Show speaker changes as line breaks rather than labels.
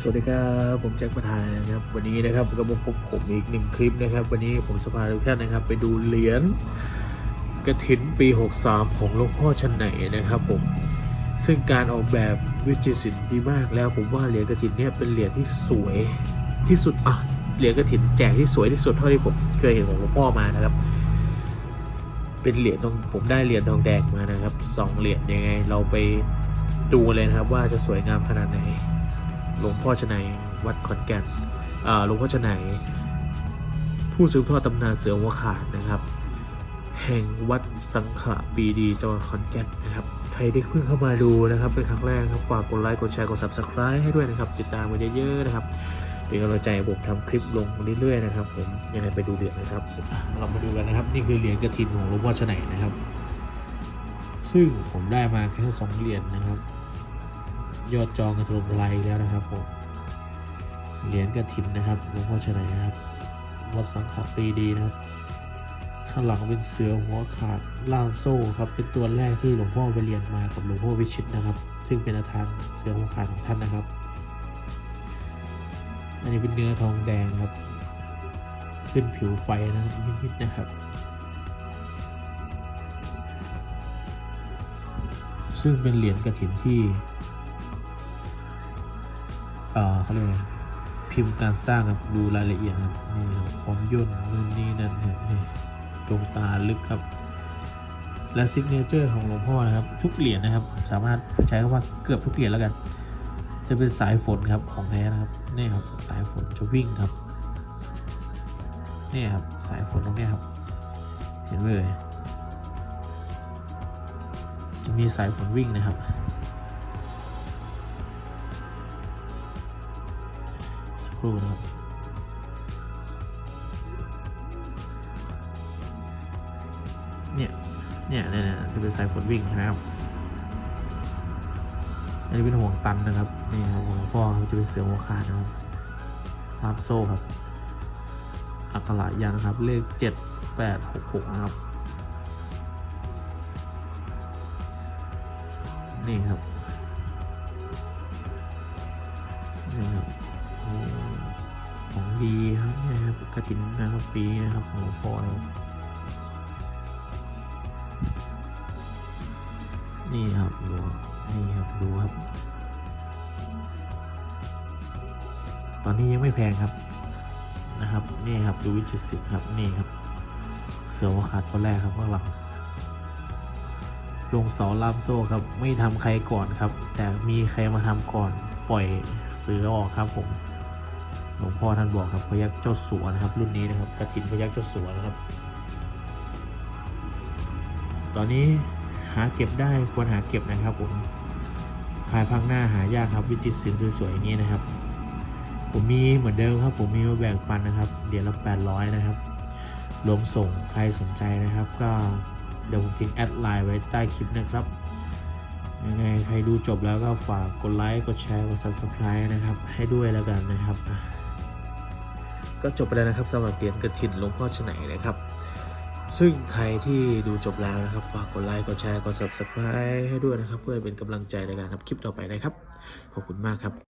สวัสดีครับผมแจ็คประธานนะครับ วันนี้นะครับก็มาพบผมอีกหนึ่งคลิปนะครับ วันนี้ผมจะพาทุกท่านนะครับ ไปดูเหรียญกระถินปี 63 ของหลวงพ่อชันไหนนะครับผมซึ่งการออกแบบวิจิตรศิลป์ดีมากแล้วผมว่าเหรียญกระถินเนี่ยเป็นเหรียญที่สวยที่สุดอะเหรียญกระถินแจกที่สวยที่สุดเท่าที่ผมเคยเห็นของหลวงพ่อมานะครับ เป็นเหรียญทองผมได้เหรียญทองแดงมานะครับสองเหรียญยังไง เราไปดูเลยนะครับว่าจะสวยงามขนาดไหน หลวงพ่อชนัยวัดขอนแก่นหลวงพ่อชนัยผู้สืบทอดตำนานเสือหัวขาดนะครับ แห่งวัดสังขะปีดีจังหวัดขอนแก่นนะครับใครที่เพิ่งเข้ามาดูนะครับเป็นครั้งแรกครับฝากกดไลค์กดแชร์กด subscribe ให้ด้วยนะครับ ติดตามมาเยอะๆนะครับเป็นกำลังใจผมทำคลิปลงเรื่อยๆนะครับ ผมยังไงไปดูเหรียญนะครับ เรามาดูกันนะครับ นี่คือเหรียญกระถินของหลวงพ่อชนัยนะครับ ซึ่งผมได้มาแค่สองเหรียญนะครับ ยอดจองกระถล่มทลายอีกแล้วนะครับผมเหรียญกระถินนะครับหลวงพ่อชนัยนะครับวัดสังขปรีดีนะครับ ข้างหลังเป็นเสือหัวขาดล่ามโซ่ครับเป็นตัวแรกที่หลวงพ่อไปเรียนมากับหลวงพ่อวิชิตนะครับ ซึ่งเป็นอาจารย์เสือหัวขาดของท่านนะครับ อันนี้เป็นเนื้อทองแดงครับ ขึ้นผิวไฟนะครับนิดๆนะครับซึ่งเป็นเหรียญกระถินที่ เขาเรียกว่าพิมพ์การสร้างครับดูรายละเอียดครับนี่ครับความย่นนู่นนี่นั่นครับนี่ดวงตาลึกครับ และซิกเนเจอร์ของหลวงพ่อนะครับ ทุกเหรียญนะครับ สามารถใช้คำว่าเกือบทุกเหรียญแล้วกัน จะเป็นสายฝนครับของแท้นะครับนี่ครับสายฝนจะวิ่งครับนี่ครับสายฝนตรงนี้ครับ เห็นไหมเลยจะมีสายฝนวิ่งนะครับ ครู่นะครับเนี่ยเนี่ยเนี่ยจะเป็นสายฝนวิ่งนะครับอันนี้เป็นห่วงตันนะครับนี่ครับหลวงพ่อเขาจะเป็นเสือหัวขาดนะครับภาพโซ่ครับ อักขระยันนะครับ เลขเจ็ดแปดหกหกนะครับ นี่ครับ ดีครับเนี่ยครับกระถินนะครับปีนะครับของหลวพ่อนะครับนี่ครับดูนี่ครับดูครับ ตอนนี้ยังไม่แพงครับนะครับนี่ครับดูวิจิตรศิลป์ครับนี่ครับ เสือวขาดคนแรกครับข้างหลังลงเสาล่ามโซ่ครับ ไม่ทำใครก่อนครับ แต่มีใครมาทำก่อนปล่อยเสือออกครับผม หลวงพ่อท่านบอกครับพยักเจ้าสัวนะครับ รุ่นนี้นะครับกระถินพยักเจ้าสัวนะครับ ตอนนี้หาเก็บได้ควรหาเก็บนะครับผมภายภาคหน้าหายากครับวิจิตรศิลป์สวยๆอย่างนี้นะครับ ผมมีเหมือนเดิมครับ ผมมีมาแบ่งปันนะครับเดี๋ยวละ800 นะครับรวมส่งใครสนใจนะครับ ก็เดี๋ยวผมทิ้งแอดไลน์ไว้ใต้คลิปนะครับยังไงใครดูจบแล้วก็ฝากกดไลค์กดแชร์กด subscribe นะครับ ให้ด้วยแล้วกันนะครับ ก็จบไปแล้วนะครับสำหรับเหรียญกระถินหลวงพ่อชไหนนะครับ ซึ่งใครที่ดูจบแล้วนะครับฝากกดไลค์กดแชร์กด subscribe ให้ด้วยนะครับ เพื่อเป็นกำลังใจในการทำคลิปต่อไปนะครับ ขอบคุณมากครับ